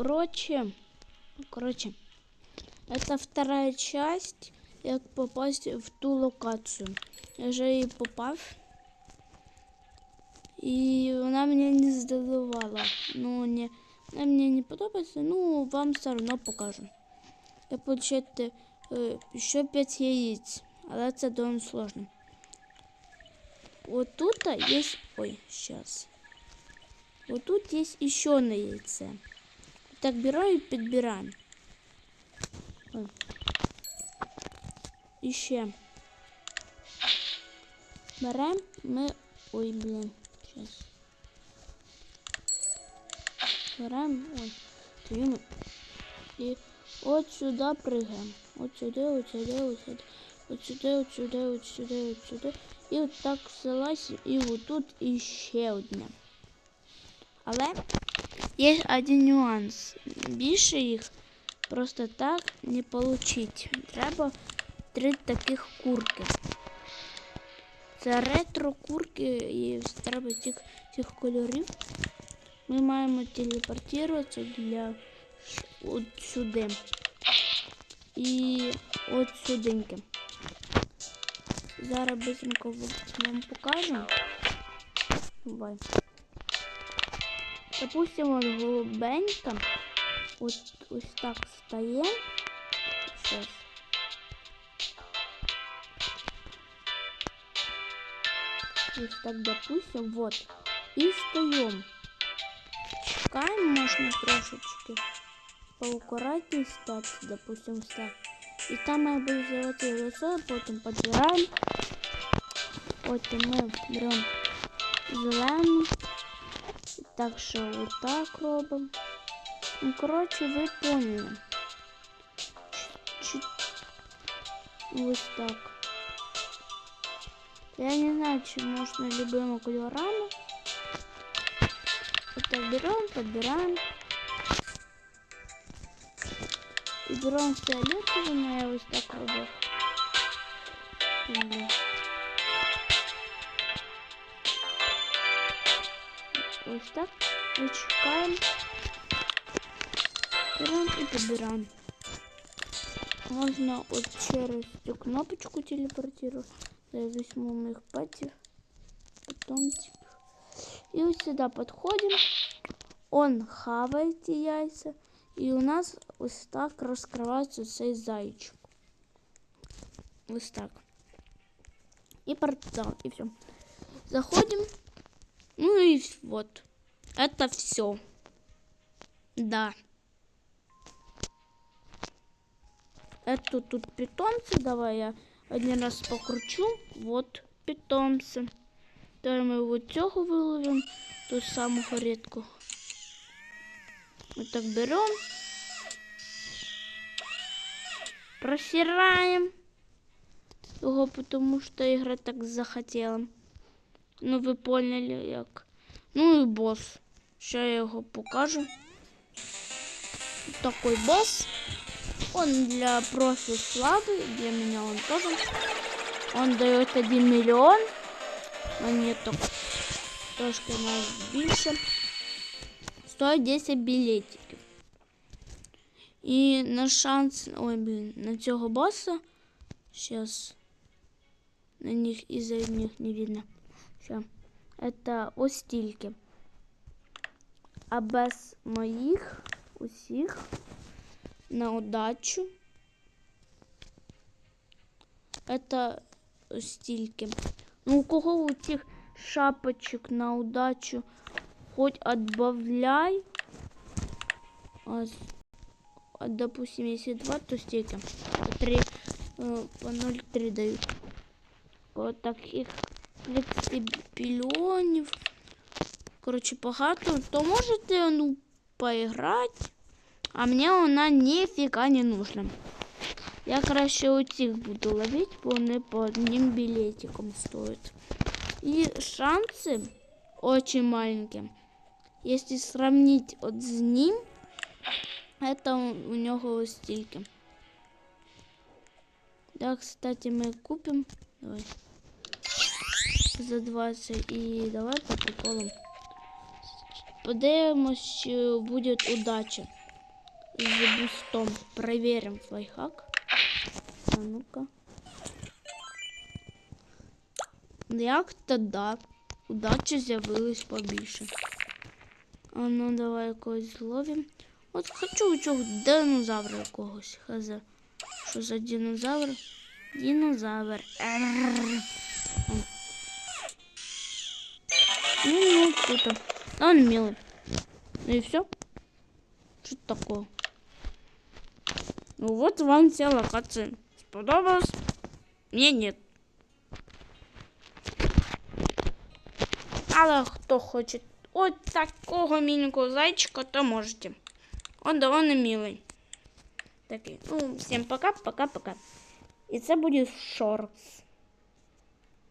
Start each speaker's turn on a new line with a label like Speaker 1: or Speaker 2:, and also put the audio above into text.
Speaker 1: Короче, короче, это вторая часть, як попасть в ту локацію. Я вже її попав. І вона мене не здивувала. Ну, не, вона мені не подобається, ну вам все одно покажу. Я получаєте е, ще 5 яєць, але це доволі сложно. Вот тут есть... Ой, сейчас. Вот тут есть еще одно яйце. Так бираю, підбираємо. І ще. Берем ми... Ой, блін, сейчас. Берем, ой, твою. І от сюди прыгаем. От сюди, от сюди, от сюди. От сюди, от сюди, от сюди, от сюди. І от так селась, і отут іще одне. Але є один нюанс. Більше їх просто так не получить. Треба три таких курки. Це ретро курки і треба цих, цих кольорів. Ми маємо телепортуватися для от сюди. І от сюденьки. Зараз быстренько вам покажу. Давай. Допустим, вот голубенька. Вот, ось так стає. Сейчас. Ось так, допустим, вот. І стоїмо. Чекаємо, можна трошечки поаккуратнее стати, допустим, ось так. І там має бути золоте яйцо, потім підбираємо. Потім ми беремо зелену. Так що отак робимо. Ну, коротше, ви поняли. Ось так. Я не знаю, чи можна любими кольорами. Вот так берем, подбираем. И берем фиолетовый, но я вот так роблю. Ось так. Вичекаємо. Беремо і підбираємо. Можна от через цю кнопочку телепортировать. Я візьму моїх патів. Потом типа. И вот сюда подходим. Он хавает эти яйца. И у нас вот так раскрывается цей зайчик. Вот так. И портал, и все. Заходим. Ну и вот. Это все. Да. Это тут питомцы. Давай я один раз покручу. Вот питомцы. Давай ми от цього виловимо, ту самого рідку. Ми так беремо. Просираємо його, тому що ігра так захотіла. Ну, ви поняли як. Ну і босс. Ще я його покажу. Такой босс. Он для профи слабый, для меня он тоже. Он дает 1 миллион монеток. Трошки нас більше. Стоїть 10 білетиків. І на шанс. Ой, блін, на цього боса. Сейчас. На них из-за них не видно. Все. Это ось стільки. А без моїх усіх на удачу. Это стільки. Ну, у кого у цих шапочек на удачу хоть отбавляй. А, с- а, допустим, если два, то стільки. По 3, по 0,3 дают. По таких 30 мільйонів. Коротше, багато. То можете, ну, поіграти. А мені вона ніфіга не нужна. Я краще оцих буду ловити, бо вони по одним білетикам стоять. И шансы очень маленькие. Если сравнить вот с ним, это у у него стильки. Да, кстати, мы купим. Давай. За 20. И давай по приколам. Подивимось, чи буде удача. з бустом. Проверим лайфхак. А ну-ка. Як то да. Удачі з'явилось побільше. А ну давай якогось зловим. От хочу у цього динозавра якогось. Хз. Що за динозавр? Динозавр. Арррр. Ну, ну, круто. А Он милый. Ну и все. Что такое? Ну вот вам вся локация. Сподобалось? Мне нет. Але хто хоче от такого миленького зайчика, то можете. Он довольно милый. Такий. Ну, всім пока, пока, пока. І це буде шортс.